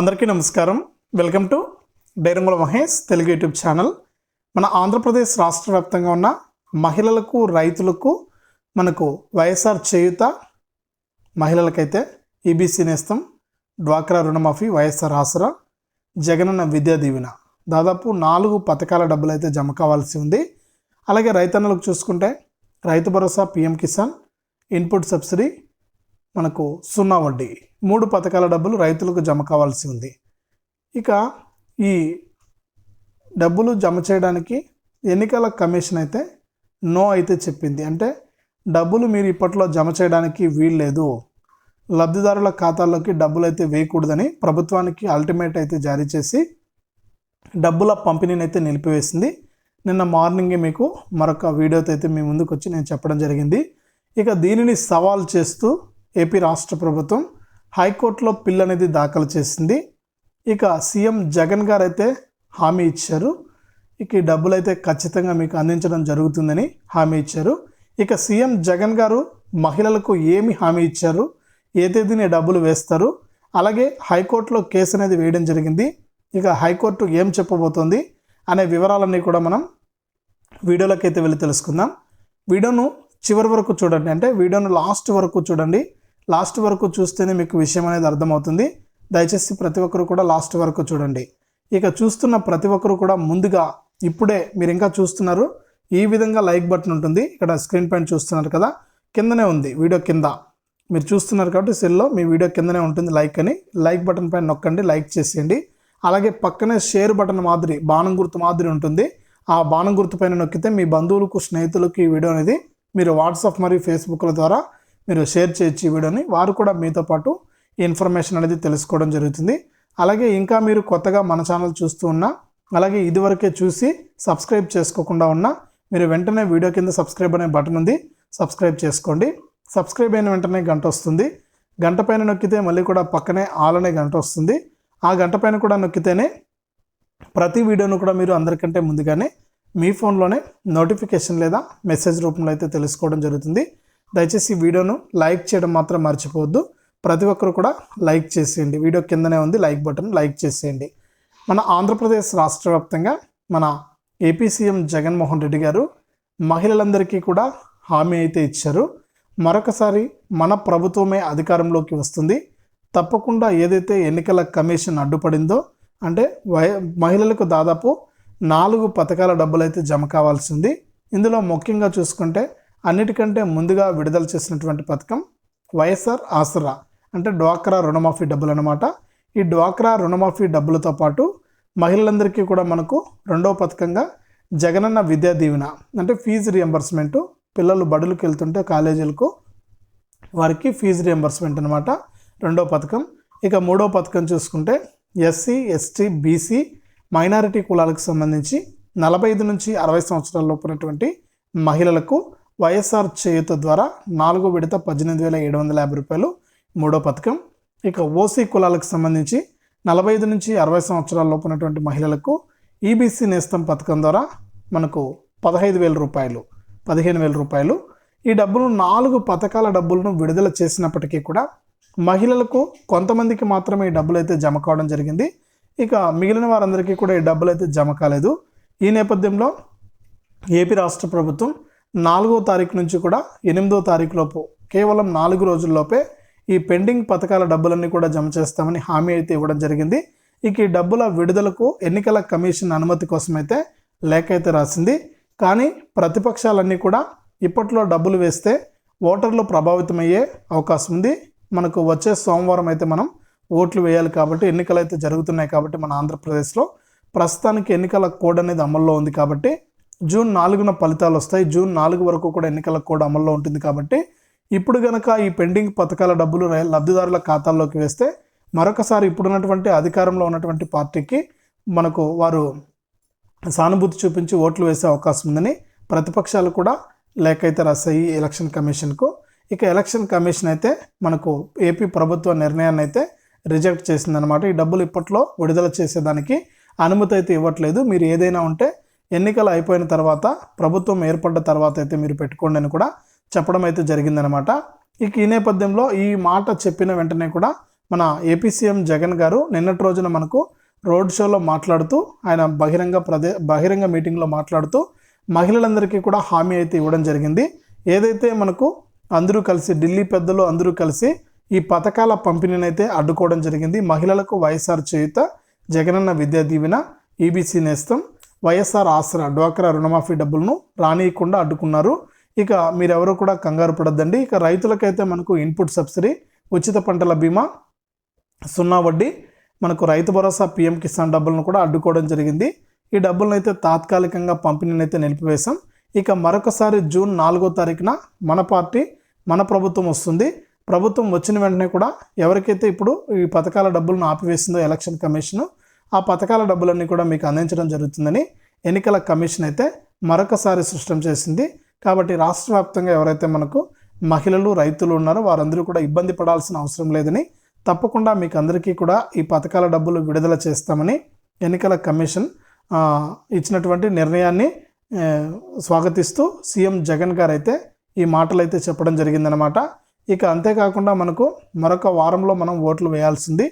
అందరికీ నమస్కారం. Welcome to Dairangula Mahesh Telugu YouTube channel. మన ఆంధ్రప్రదేశ్ రాష్ట్ర వ్యాప్తంగా ఉన్న మహిళలకు రైతులకు మనకు వైఎస్ఆర్ చేయుత మహిళలకైతే ఈబీసీ నేస్తం డ్వాక్రా రుణమాఫీ వైఎస్ఆర్ ఆసరా జగనన్న విద్యా దీవెన. దాదాపు నాలుగు పథకాల డబ్బులు అయితే జమ కావాల్సి ఉంది. అలాగే రైతన్నలకు చూసుకుంటే Rythu Bharosa PM Kisan input subsidy మనకు సున్నా వడ్డీ. మూడు పథకాల డబ్బులు రైతులకు జమ కావాల్సి ఉంది. ఇక ఈ డబ్బులు జమ చేయడానికి ఎన్నికల కమిషన్ అయితే నో అయితే చెప్పింది. అంటే డబ్బులు మీరు ఇప్పట్లో జమ చేయడానికి వీల్లేదు లబ్ధిదారుల ఖాతాల్లోకి డబ్బులు అయితే వేయకూడదని ప్రభుత్వానికి అల్టిమేట్ అయితే జారీ చేసి డబ్బుల పంపిణీని అయితే నిలిపివేసింది. నిన్న మార్నింగే మీకు మరొక వీడియోతో అయితే మీ ముందుకు వచ్చి నేను చెప్పడం జరిగింది. ఇక దీనిని సవాల్ చేస్తూ ఏపీ రాష్ట్ర ప్రభుత్వం హైకోర్టులో పిల్ అనేది దాఖలు చేసింది. ఇక సీఎం జగన్ గారు అయితే హామీ ఇచ్చారు. ఇక ఈ డబ్బులు అయితే ఖచ్చితంగా మీకు అందించడం జరుగుతుందని హామీ ఇచ్చారు. ఇక సీఎం జగన్ గారు మహిళలకు ఏమి హామీ ఇచ్చారు? ఏ తేదీని డబ్బులు వేస్తారు? అలాగే హైకోర్టులో కేసు అనేది వేయడం జరిగింది. ఇక హైకోర్టు ఏం చెప్పబోతోంది అనే వివరాలన్నీ కూడా మనం వీడియోలోకి అయితే వెళ్ళి తెలుసుకుందాం. వీడియోను చివరి వరకు చూడండి. అంటే వీడియోను లాస్ట్ వరకు చూడండి. లాస్ట్ వరకు చూస్తేనే మీకు విషయం అనేది అర్థమవుతుంది. దయచేసి ప్రతి ఒక్కరు కూడా లాస్ట్ వరకు చూడండి. ఇక చూస్తున్న ప్రతి ఒక్కరు కూడా ముందుగా ఇప్పుడే మీరు ఇంకా చూస్తున్నారు. ఈ విధంగా లైక్ బటన్ ఉంటుంది. ఇక్కడ స్క్రీన్ పైన చూస్తున్నారు కదా కిందనే ఉంది వీడియో కింద. మీరు చూస్తున్నారు కాబట్టి సెల్లో మీ వీడియో కిందనే ఉంటుంది లైక్ అని. లైక్ బటన్ పైన నొక్కండి లైక్ చేసేయండి. అలాగే పక్కనే షేర్ బటన్ మాదిరి బాణం గుర్తు మాదిరి ఉంటుంది. ఆ బాణం గుర్తు పైన నొక్కితే మీ బంధువులకు స్నేహితులకు ఈ వీడియో అనేది మీరు వాట్సాప్ మరియు ఫేస్బుక్ల ద్వారా మీరు షేర్ చేయొచ్చు ఈ వీడియోని. వారు కూడా మీతో పాటు ఈ ఇన్ఫర్మేషన్ అనేది తెలుసుకోవడం జరుగుతుంది. అలాగే ఇంకా మీరు కొత్తగా మన ఛానల్ చూస్తూ ఉన్నా అలాగే ఇదివరకే చూసి సబ్స్క్రైబ్ చేసుకోకుండా ఉన్నా మీరు వెంటనే వీడియో కింద సబ్స్క్రైబ్ అనే బటన్ ఉంది సబ్స్క్రైబ్ చేసుకోండి. సబ్స్క్రైబ్ అయిన వెంటనే గంట వస్తుంది. గంట పైన నొక్కితే మళ్ళీ కూడా పక్కనే ఆల్ అనే గంట వస్తుంది. ఆ గంట పైన కూడా నొక్కితేనే ప్రతి వీడియోను కూడా మీరు అందరికంటే ముందుగానే మీ ఫోన్లోనే నోటిఫికేషన్ లేదా మెసేజ్ రూపంలో అయితే తెలుసుకోవడం జరుగుతుంది. దయచేసి వీడియోను లైక్ చేయడం మాత్రం మర్చిపోవద్దు. ప్రతి ఒక్కరు కూడా లైక్ చేసేయండి. వీడియో కిందనే ఉంది లైక్ బటన్ లైక్ చేసేయండి. మన ఆంధ్రప్రదేశ్ రాష్ట్ర వ్యాప్తంగా మన ఏపీ సీఎం జగన్మోహన్ రెడ్డి గారు మహిళలందరికీ కూడా హామీ అయితే ఇచ్చారు. మరొకసారి మన ప్రభుత్వమే అధికారంలోకి వస్తుంది. తప్పకుండా ఏదైతే ఎన్నికల కమిషన్ అడ్డుపడిందో అంటే వయ మహిళలకు దాదాపు నాలుగు పథకాల డబ్బులు అయితే జమ కావాల్సి ఉంది ఇందులో ముఖ్యంగా చూసుకుంటే అన్నిటికంటే ముందుగా విడుదల చేసినటువంటి పథకం వైఎస్ఆర్ ఆసరా అంటే డ్వాక్రా రుణమాఫీ డబ్బులు అనమాట ఈ డ్వాక్రా రుణమాఫీ డబ్బులతో పాటు మహిళలందరికీ కూడా మనకు రెండవ పథకంగా జగనన్న విద్యా దీవెన అంటే ఫీజు రియంబర్స్మెంట్ పిల్లలు బడులకు వెళ్తుంటే కాలేజీలకు వారికి ఫీజు రియంబర్స్మెంట్ అనమాట రెండో పథకం. ఇక మూడో పథకం చూసుకుంటే ఎస్సీ ఎస్టీ బీసీ మైనారిటీ కులాలకు సంబంధించి నలభై ఐదు నుంచి అరవై సంవత్సరాల లోపు ఉన్నటువంటి మహిళలకు వైఎస్ఆర్ చేయుత ద్వారా నాలుగో విడత పద్దెనిమిది వేల ఏడు వందల యాభై రూపాయలు మూడో పథకం. ఇక ఓసీ కులాలకు సంబంధించి నలభై ఐదు నుంచి అరవై సంవత్సరాల లోపు ఉన్నటువంటి మహిళలకు ఈబీసీ నేస్తం పథకం ద్వారా మనకు పదహైదు వేల రూపాయలు పదిహేను వేల రూపాయలు. ఈ డబ్బులు నాలుగు పథకాల డబ్బులను విడుదల చేసినప్పటికీ కూడా మహిళలకు కొంతమందికి మాత్రమే ఈ డబ్బులు అయితే జమ కావడం జరిగింది. ఇక మిగిలిన వారందరికీ కూడా ఈ డబ్బులు అయితే జమ కాలేదు. ఈ నేపథ్యంలో ఏపీ రాష్ట్ర ప్రభుత్వం నాలుగో తారీఖు నుంచి కూడా ఎనిమిదో తారీఖు లోపు కేవలం నాలుగు రోజుల్లోపే ఈ పెండింగ్ పథకాల డబ్బులన్నీ కూడా జమ చేస్తామని హామీ అయితే ఇవ్వడం జరిగింది. ఇక ఈ డబ్బుల విడుదలకు ఎన్నికల కమిషన్ అనుమతి కోసమైతే లేఖ అయితే రాసింది. కానీ ప్రతిపక్షాలన్నీ కూడా ఇప్పట్లో డబ్బులు వేస్తే ఓటర్లు ప్రభావితమయ్యే అవకాశం ఉంది. మనకు వచ్చే సోమవారం అయితే మనం ఓట్లు వేయాలి కాబట్టి ఎన్నికలు అయితే జరుగుతున్నాయి కాబట్టి మన ఆంధ్రప్రదేశ్లో ప్రస్తుతానికి ఎన్నికల కోడ్ అనేది అమల్లో ఉంది కాబట్టి జూన్ నాలుగున ఫలితాలు వస్తాయి. జూన్ నాలుగు వరకు కూడా ఎన్నికల కోడ్ అమల్లో ఉంటుంది కాబట్టి ఇప్పుడు గనక ఈ పెండింగ్ పథకాల డబ్బులు లబ్ధిదారుల ఖాతాల్లోకి వేస్తే మరొకసారి ఇప్పుడున్నటువంటి అధికారంలో ఉన్నటువంటి పార్టీకి మనకు వారు సానుభూతి చూపించి ఓట్లు వేసే అవకాశం ఉందని ప్రతిపక్షాలు కూడా లేఖ అయితే రాశాయి ఎలక్షన్ కమిషన్కు. ఇక ఎలక్షన్ కమిషన్ అయితే మనకు ఏపీ ప్రభుత్వ నిర్ణయాన్ని అయితే రిజెక్ట్ చేసిందనమాట ఈ డబ్బులు ఇప్పట్లో విడుదల చేసేదానికి అనుమతి అయితే ఇవ్వట్లేదు. మీరు ఏదైనా ఉంటే ఎన్నికలు అయిపోయిన తర్వాత ప్రభుత్వం ఏర్పడ్డ తర్వాత అయితే మీరు పెట్టుకోండి అని కూడా చెప్పడం అయితే జరిగిందనమాట ఇక ఈ నేపథ్యంలో ఈ మాట చెప్పిన వెంటనే కూడా మన ఏపీ సీఎం జగన్ గారు నిన్నటి రోజున మనకు రోడ్ షోలో మాట్లాడుతూ ఆయన బహిరంగ ప్రదే బహిరంగ మీటింగ్లో మాట్లాడుతూ మహిళలందరికీ కూడా హామీ అయితే ఇవ్వడం జరిగింది. ఏదైతే మనకు అందరూ కలిసి ఢిల్లీ పెద్దలు అందరూ కలిసి ఈ పథకాల పంపిణీని అయితే అడ్డుకోవడం జరిగింది మహిళలకు వైఎస్ఆర్ చేయుత జగనన్న విద్యా దీవెన ఈబీసీ నేస్తం. వైఎస్ఆర్ ఆసరా డ్వాక్రా రుణమాఫీ డబ్బులను రానియకుండా అడ్డుకున్నారు. ఇక మీరెవరూ కూడా కంగారు పడద్దండి. ఇక రైతులకైతే మనకు ఇన్పుట్ సబ్సిడీ ఉచిత పంటల బీమా సున్నా వడ్డీ మనకు రైతు భరోసా పీఎం కిసాన్ డబ్బులను కూడా అడ్డుకోవడం జరిగింది. ఈ డబ్బులను అయితే తాత్కాలికంగా పంపిణీని అయితే నిలిపివేశాం. ఇక మరొకసారి జూన్ నాలుగో తారీఖున మన పార్టీ మన ప్రభుత్వం వస్తుంది. ప్రభుత్వం వచ్చిన వెంటనే కూడా ఎవరికైతే ఇప్పుడు ఈ పథకాల డబ్బులను ఆపివేసిందో ఎలక్షన్ కమిషన్ ఆ పథకాల డబ్బులన్నీ కూడా మీకు అందించడం జరుగుతుందని ఎన్నికల కమిషన్ అయితే మరొకసారి సృష్టం చేసింది. కాబట్టి రాష్ట్ర వ్యాప్తంగా ఎవరైతే మనకు మహిళలు రైతులు ఉన్నారో వారందరూ కూడా ఇబ్బంది పడాల్సిన అవసరం లేదని తప్పకుండా మీకు అందరికీ కూడా ఈ పథకాల డబ్బులు విడుదల చేస్తామని ఎన్నికల కమిషన్ ఇచ్చినటువంటి నిర్ణయాన్ని స్వాగతిస్తూ సీఎం జగన్ గారు అయితే ఈ మాటలు అయితే చెప్పడం జరిగిందనమాట ఇక అంతేకాకుండా మనకు మరొక వారంలో మనం ఓట్లు వేయాల్సింది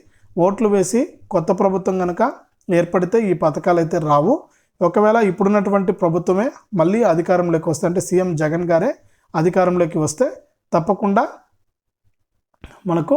ఓట్లు వేసి కొత్త ప్రభుత్వం కనుక ఏర్పడితే ఈ పథకాలు అయితే రావు. ఒకవేళ ఇప్పుడున్నటువంటి ప్రభుత్వమే మళ్ళీ అధికారంలోకి వస్తే అంటే సీఎం జగన్ గారే అధికారంలోకి వస్తే తప్పకుండా మనకు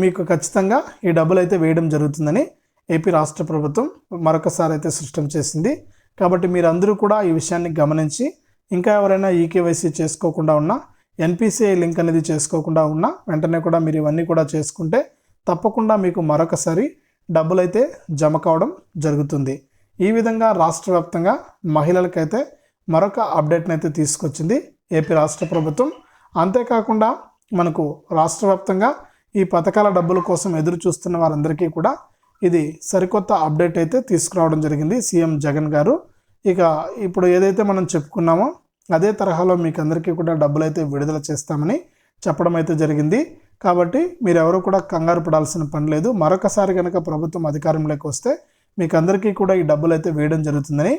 మీకు ఖచ్చితంగా ఈ డబ్బులు అయితే వేయడం జరుగుతుందని ఏపీ రాష్ట్ర ప్రభుత్వం మరొకసారి అయితే సృష్టం చేసింది. కాబట్టి మీరందరూ కూడా ఈ విషయాన్ని గమనించి ఇంకా ఎవరైనా ఈకేవైసీ చేసుకోకుండా ఉన్నా ఎన్పిసిఐ లింక్ అనేది చేసుకోకుండా ఉన్నా వెంటనే కూడా మీరు ఇవన్నీ కూడా చేసుకుంటే తప్పకుండా మీకు మరొకసారి డబ్బులైతే జమ కావడం జరుగుతుంది. ఈ విధంగా రాష్ట్ర వ్యాప్తంగా మహిళలకైతే మరొక అప్డేట్ని అయితే తీసుకొచ్చింది ఏపీ రాష్ట్ర ప్రభుత్వం. అంతేకాకుండా మనకు రాష్ట్ర వ్యాప్తంగా ఈ పథకాల డబ్బుల కోసం ఎదురు చూస్తున్న వారందరికీ కూడా ఇది సరికొత్త అప్డేట్ అయితే తీసుకురావడం జరిగింది సీఎం జగన్ గారు. ఇక ఇప్పుడు ఏదైతే మనం చెప్పుకున్నామో అదే తరహాలో మీకు అందరికీ కూడా డబ్బులు అయితే విడుదల చేస్తామని చెప్పడం అయితే జరిగింది. కాబట్టి మీరు ఎవరు కూడా కంగారు పడాల్సిన పని లేదు. మరొకసారి కనుక ప్రభుత్వం అధికారంలోకి వస్తే మీకు అందరికీ కూడా ఈ డబ్బులు అయితే వేయడం జరుగుతుందని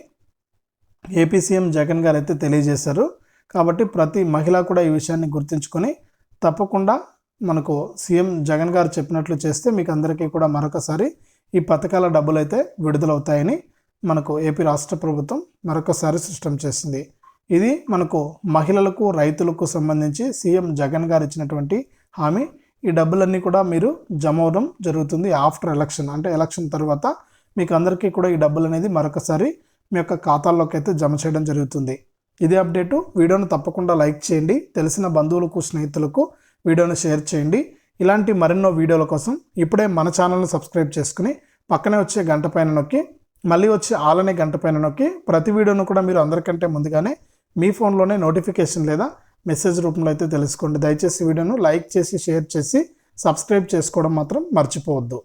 ఏపీ సీఎం జగన్ గారు అయితే తెలియజేశారు. కాబట్టి ప్రతి మహిళ కూడా ఈ విషయాన్ని గుర్తుంచుకొని తప్పకుండా మనకు సీఎం జగన్ గారు చెప్పినట్లు చేస్తే మీకు అందరికీ కూడా మరొకసారి ఈ పథకాల డబ్బులు అయితే విడుదలవుతాయని మనకు ఏపీ రాష్ట్ర ప్రభుత్వం మరొకసారి సృష్టం చేసింది. ఇది మనకు మహిళలకు రైతులకు సంబంధించి సీఎం జగన్ గారు ఇచ్చినటువంటి హామీ. ఈ డబ్బులన్నీ కూడా మీరు జమ అవడం జరుగుతుంది ఆఫ్టర్ ఎలక్షన్. అంటే ఎలక్షన్ తర్వాత మీకు అందరికీ కూడా ఈ డబ్బులు అనేది మరొకసారి మీ యొక్క ఖాతాల్లోకి అయితే జమ చేయడం జరుగుతుంది. ఇదే అప్డేటు. వీడియోను తప్పకుండా లైక్ చేయండి. తెలిసిన బంధువులకు స్నేహితులకు వీడియోను షేర్ చేయండి. ఇలాంటి మరెన్నో వీడియోల కోసం ఇప్పుడే మన ఛానల్ని సబ్స్క్రైబ్ చేసుకుని పక్కనే వచ్చే గంట పైన నొక్కి మళ్ళీ వచ్చే ఆలనే గంట పైన నొక్కి ప్రతి వీడియోను కూడా మీరు అందరికంటే ముందుగానే మీ ఫోన్లోనే నోటిఫికేషన్ లేదా మెసేజ్ రూపంలో అయితే తెలుసుకోండి. దయచేసి వీడియోను లైక్ చేసి షేర్ చేసి సబ్స్క్రైబ్ చేసుకోవడం మాత్రం మర్చిపోవద్దు.